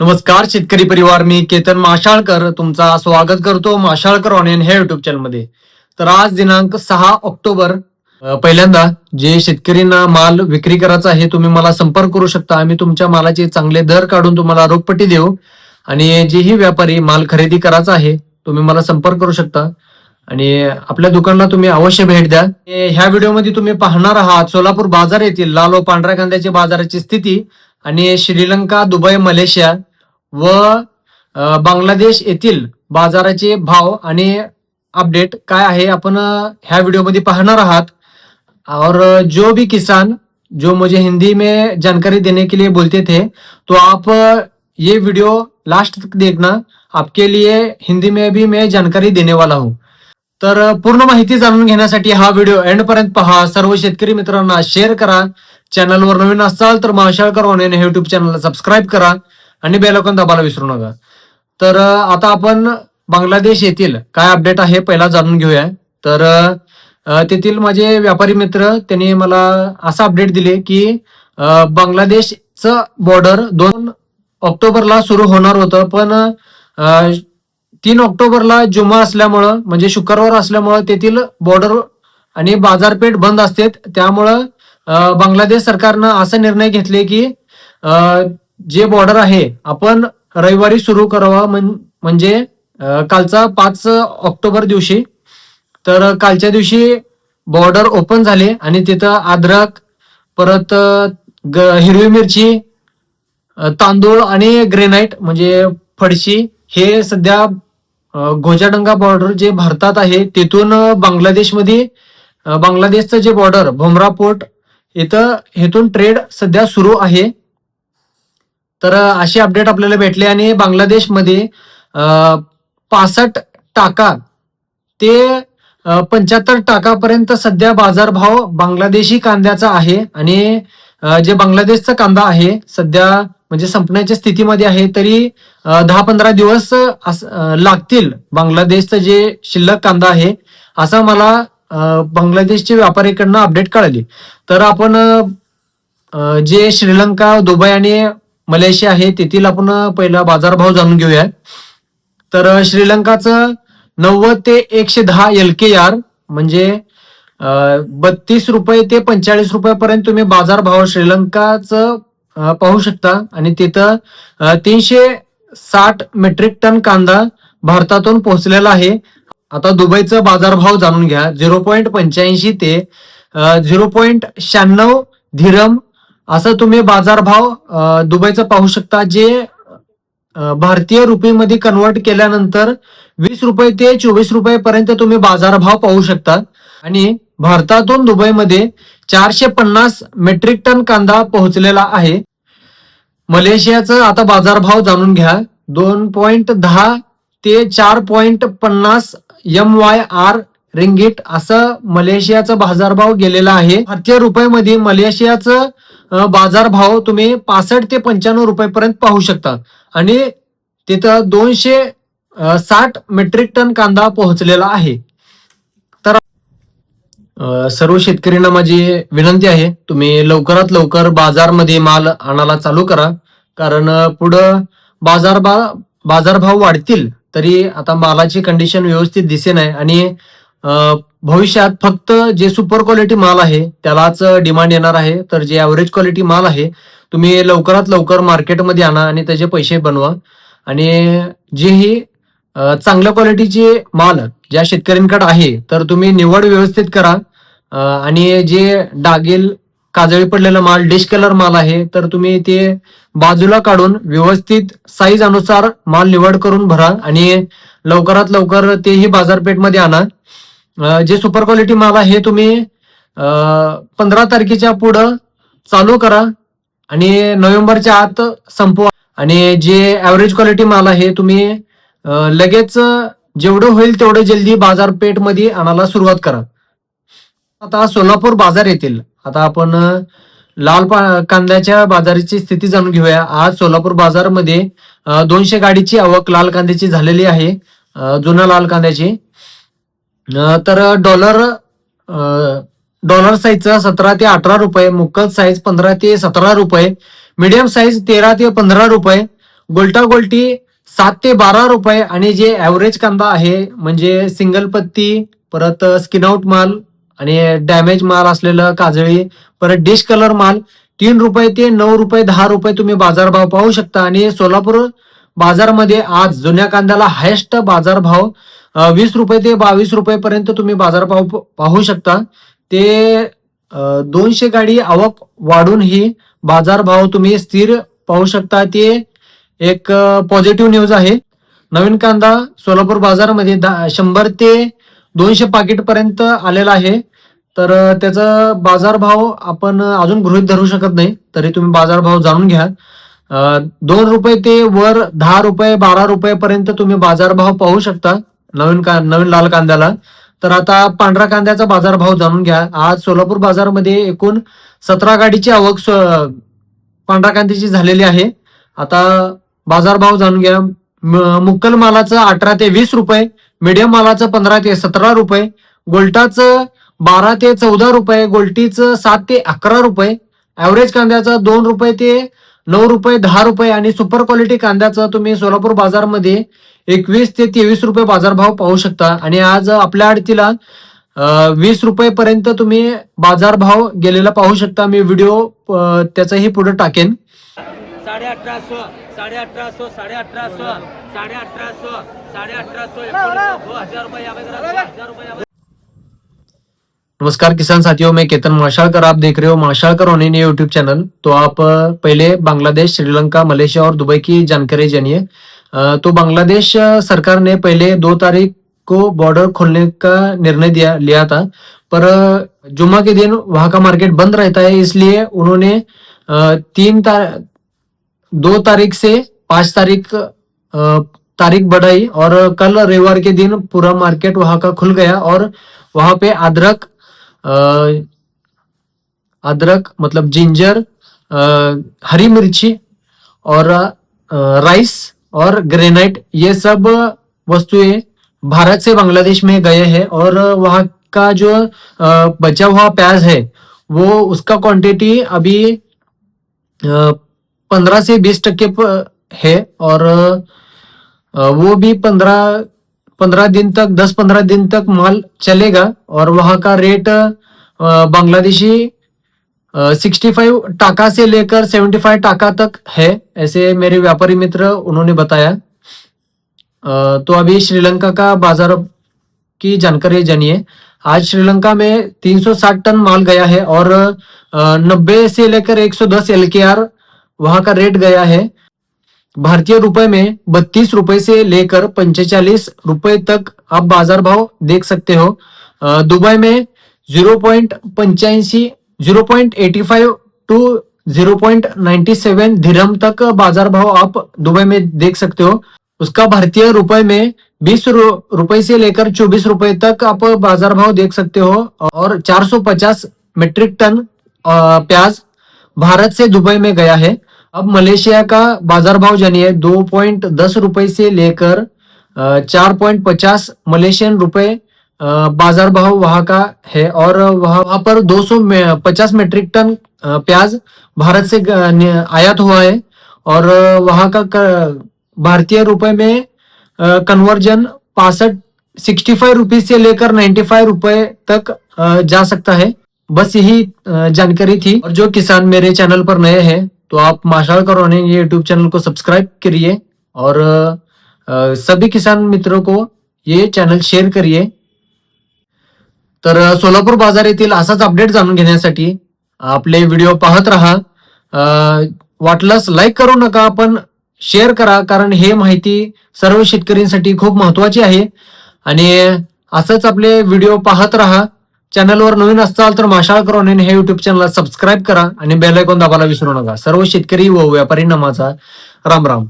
नमस्कार शेतकरी परिवार मी केतन माशाळकर. तुमचा स्वागत करतो माशाळकर ऑनलाईन ह्या युट्यूब चॅनलमध्ये तर आज दिनांक सहा ऑक्टोबर पहिल्यांदा जे शेतकऱ्यांना माल विक्री करायचा आहे तुम्ही मला संपर्क करू शकता. आम्ही तुमच्या मालाचे चांगले दर काढून तुम्हाला रोखपट्टी देऊ आणि जेही व्यापारी माल खरेदी करायचा आहे तुम्ही मला संपर्क करू शकता. आणि आपल्या दुकानाला तुम्ही अवश्य भेट द्या. ह्या व्हिडिओमध्ये तुम्ही पाहणार आहात सोलापूर बाजार येथील लाल व पांढऱ्या कांद्याच्या बाजाराची स्थिती. आणि श्रीलंका दुबई मलेशिया व बांगलादेश येथील बाजाराचे भाव आणि अपडेट काय आहे आपण ह्या व्हिडिओमध्ये पाहणार आहात. और जो भी किसान जो मुझे हिंदी में जानकारी देने के लिए बोलते थे तो आप ये वीडियो लास्ट तक देखना। आपके लिए हिंदी में भी मैं जानकारी देने वाला हूँ। तर पूर्ण माहिती जाणून घेण्यासाठी हा व्हिडिओ एंड पर्यंत पहा. सर्व शेतकरी मित्रांना शेअर करा. चॅनलवर नवीन असाल तर महाशाळकर ऑनलाईन हे युट्यूब चॅनलला सबस्क्राईब करा आणि बेल दाबायला विसरू नका. तर आता आपण बांगलादेश येथील काय अपडेट आहे पहिला जाणून घेऊया. तर तेथील माझे व्यापारी मित्र त्यांनी मला असं अपडेट दिले की बांगलादेशचं बॉर्डर दोन ऑक्टोबरला सुरू होणार होतं. पण तीन ऑक्टोबरला जुमा असल्यामुळं म्हणजे शुक्रवार असल्यामुळं तेथील बॉर्डर आणि बाजारपेठ बंद असते त्यामुळं बांगलादेश सरकारनं असा निर्णय घेतले की जे बॉर्डर आहे आपण रविवारी सुरू करावा म्हणजे कालचा पाच ऑक्टोबर दिवशी. तर कालच्या दिवशी बॉर्डर ओपन झाले आणि तिथं अद्रक परत ग- हिरवी मिरची तांदूळ आणि ग्रेनाईट म्हणजे फडशी हे सध्या गोजाडंगा बॉर्डर जे भारतात आहे तिथून बांगलादेशमध्ये बांगलादेशचं जे बॉर्डर भोमरा पोर्ट इथं हेतून ट्रेड सध्या सुरू आहे. तर अशी असे अपडेट आपल्याला भेटले आणि बांगलादेशमध्ये पासष्ट टाका ते पंच्याहत्तर टाकापर्यंत सध्या बाजारभाव बांगलादेशी कांद्याचा आहे आणि जे बांगलादेशचा कांदा आहे सध्या म्हणजे संपण्याच्या स्थितीमध्ये आहे तरी दहा पंधरा दिवस लागतील बांगलादेशचं जे शिल्लक कांदा आहे असं मला बांगलादेशचे व्यापारीकडनं अपडेट कळाली. तर आपण जे श्रीलंका दुबई आणि मलेशिया आहे तेथील आपण पहिला बाजारभाव जाणून घेऊया तर श्रीलंकाचं नव्वद ते एकशे दहा एल के आर म्हणजे बत्तीस रुपये ते पंचेचाळीस रुपयापर्यंत तुम्ही बाजारभाव श्रीलंकाचं पाहू शकता. आणि तिथं तीनशे साठ मेट्रिक टन कांदा भारतातून पोहोचलेला आहे. आता दुबईचा बाजारभाव जाणून घ्या. झिरो पॉईंट पंच्याऐंशी ते झिरो पॉईंट शहाण्णव धीरम असं तुम्ही बाजारभाव दुबईचा पाहू शकता जे भारतीय रुपयेमध्ये कन्वर्ट केल्यानंतर वीस रुपये ते चोवीस रुपये पर्यंत तुम्ही बाजारभाव पाहू शकता. आणि भारतातून दुबईमध्ये चारशे पन्नास मेट्रिक टन कांदा पोहोचलेला आहे. मलेशियाचं आता बाजारभाव जाणून घ्या. दोन पॉइंट दहा ते चार पॉइंट पन्नास एम वाय आर रिंगीट असं मलेशियाचा बाजारभाव गेलेला आहे. भारतीय रुपयामध्ये मलेशियाचं बाजारभाव तुम्ही पासष्ट ते पंच्याण्णव रुपयेपर्यंत पाहू शकता. आणि तिथं दोनशे साठ मेट्रिक टन कांदा पोहोचलेला आहे. सर्व शेतकऱ्यांना माझी विनंती आहे तुम्ही लवकरात लवकर बाजारमध्ये माल आणायला चालू करा. कारण पुढं बाजार बा बाजारभाव वाढतील तरी आता मालाची कंडिशन व्यवस्थित दिसे नाही. आणि भविष्यात फक्त जे सुपर क्वालिटी माल आहे त्यालाच डिमांड येणार आहे. तर जे ॲव्हरेज क्वालिटी माल आहे तुम्ही लवकरात लवकर मार्केटमध्ये आणा आणि त्याचे पैसे बनवा. आणि जेही ही चांगल्या क्वालिटीचे माल ज्या शेतकऱ्यांकडे आहे तर तुम्ही निवड व्यवस्थित करा. आणि जे डागेल काजळी पडलेला माल डिश कलर माल आहे तर तुम्ही ते बाजूला काढून व्यवस्थित साईज अनुसार माल निवड करून भरा आणि लवकरात लवकर तेही बाजारपेठमध्ये आणा. जे सुपर क्वालिटी माल आहे तुम्ही पंधरा तारखेच्या पुढं चालू करा आणि नोव्हेंबरच्या आत संपवा. आणि जे ॲव्हरेज क्वालिटी माल आहे तुम्ही लगेच जेवढं होईल तेवढं जल्दी बाजारपेठमध्ये आणायला सुरुवात करा. आता सोलापूर बाजार येतील. आता आपण लाल पा- कांद्याच्या बाजाराची स्थिती जाणून घेऊया. आज सोलापूर बाजारमध्ये दोनशे गाडीची आवक लाल कांद्याची झालेली आहे. जुन्या लाल कांद्याची. तर डॉलर डॉलर साईजचा सतरा ते अठरा रुपये मुक्कल साईज पंधरा ते सतरा रुपये मीडियम साईज तेरा ते पंधरा रुपये गोल्टा गोल्टी सात ते बारा रुपये आणि जे ॲव्हरेज कांदा आहे म्हणजे सिंगल पत्ती परत स्किन आउट माल आणि डॅमेज माल असलेलं काजळी परत डिश कलर माल तीन रुपये ते नऊ रुपये दहा रुपये तुम्ही बाजारभाव पाहू शकता. आणि सोलापूर बाजारमध्ये आज जुन्या कांद्याला हायेस्ट बाजारभाव वीस रुपये ते बावीस रुपये पर्यंत तुम्ही बाजारभाव पाहू शकता. ते दोनशे गाडी आवक वाढून ही बाजारभाव तुम्ही स्थिर पाहू शकता. ते एक पॉझिटिव्ह न्यूज आहे. नवीन कांदा सोलापूर बाजारामध्ये शंभर ते दोनशे पाकिट पर्यंत आलेला आहे. तर त्याचा बाजारभाव आपण अजून गृहित धरू शकत नाही. तरी तुम्ही बाजारभाव जाणून घ्या. दोन रुपये ते वर दहा रुपये बारा रुपये पर्यंत तुम्ही बाजारभाव पाहू शकता नवीन का नवीन लाल कांद्याला. तर आता पांढरा कांद्याचा बाजारभाव जाणून घ्या. आज सोलापूर बाजारमध्ये एकूण सतरा गाडीची आवक स- कांद्याची झालेली आहे. आता बाजारभाव जाणून घ्या. मुक्कल मालाचं अठरा ते वीस रुपये मीडियम मालाचं पंधरा ते सतरा रुपये गोल्टाचं बारा ते चौदा रुपये गोल्टीचं सात ते अकरा रुपये ऍव्हरेज कांद्याचं दोन रुपये ते नऊ रुपये दहा रुपये आणि सुपर क्वालिटी कांद्याचं तुम्ही सोलापूर बाजारमध्ये एकवीस ते तेवीस रुपये बाजारभाव पाहू शकता. आणि आज आपल्या आडतीला वीस रुपये पर्यंत तुम्ही बाजारभाव गेलेला पाहू शकता. मी व्हिडिओ त्याचाही पुढे टाकेन. साडे साडे अठराशे साडे अठराशे साडे अठराशे साडे अठराशे एकोणीसशे दो हज़ार रुपये दो हज़ार रुपये नमस्कार किसान साथियों मैं केतन माशालकर आप देख रहे हो माशालकर ऑन इन यूट्यूब चैनल। तो आप पहले बांग्लादेश श्रीलंका मलेशिया और दुबई की जानकारी जानिए। तो बांग्लादेश सरकार ने पहले दो तारीख को बॉर्डर खोलने का निर्णय दिया लिया था। पर जुम्मा के दिन वहाँ का मार्केट बंद रहता है इसलिए उन्होंने तीन दो तारीख से पाँच तारीख तारीख बढ़ाई और कल रविवार के दिन पूरा मार्केट वहाँ का खुल गया और वहाँ पे अदरक अदरक मतलब जिंजर अ, हरी मिर्ची और अ, राइस और ग्रेनाइट ये सब वस्तुएँ भारत से बांग्लादेश में गए हैं और वहाँ का जो अ, बचा हुआ प्याज है वो उसका क्वांटिटी अभी पंद्रह से बीस टक्के है और वो भी पंद्रह पंद्रह दिन तक, दस पंद्रह दिन तक माल चलेगा और वहाँ का रेट बांग्लादेशी सिक्सटी फाइव टाका से लेकर सेवेंटी फाइव टाका तक है, ऐसे मेरे व्यापारी मित्र उन्होंने बताया। तो अभी श्रीलंका का बाज़ार की जानकारी जानिए। आज श्रीलंका में 360 टन माल गया है और नब्बे से लेकर 110 एलकेआर वहाँ का रेट गया है। भारतीय रुपए में बत्तीस रुपए से लेकर पंचेचालीस रुपए तक आप बाज़ार भाव देख सकते हो। दुबई में ज़ीरो पॉइंट पंच्याऐंशी zero point eighty five two zero point ninety seven dirham तक बाज़ार भाव आप दुबई में देख सकते हो। उसका भारतीय रुपए में बीस रुपए से लेकर चौबीस रुपए तक आप बाज़ार भाव देख सकते हो और 450 मीट्रिक टन प्याज भारत से दुबई में गया है। अब मलेशिया का बाज़ार भाव जानिए, दो पॉइंट दस रुपए से लेकर चार पॉइंट पचास मलेशियन रुपए बाज़ार भाव वहाँ का है। और वहाँ पर 250 पचास मीट्रिक टन प्याज भारत से आयात हुआ है। और वहाँ का भारतीय रुपए में कन्वर्जन पासठ, सिक्सटी फाइव रुपीज़ से लेकर नाइन्टी फाइव रुपए तक जा सकता है। बस यही जानकारी थी। और जो किसान मेरे चैनल पर नए हैं तो आप माशाल करवाने ये यूट्यूब चैनल को सब्सक्राइब करिए और सभी किसान मित्रों को ये चॅनल शेअर करिए। तर सोलापूर बाजार येथील असाच अपडेट जाणून घेण्यासाठी आपले व्हिडिओ पाहत राहा. अ, वाटल्यास लाईक करू नका पण शेअर करा कारण हे माहिती सर्व शेतकऱ्यांसाठी खूप महत्वाची आहे. आणि असंच आपले व्हिडिओ पाहत राहा. चॅनलवर नवीन असाल तर माशाळकर ऑनलाईन हे युट्यूब चॅनलला सबस्क्राईब करा आणि बेल आयकॉन दाबायला विसरू नका. सर्व शेतकरी व व्यापारी नामाचा राम राम.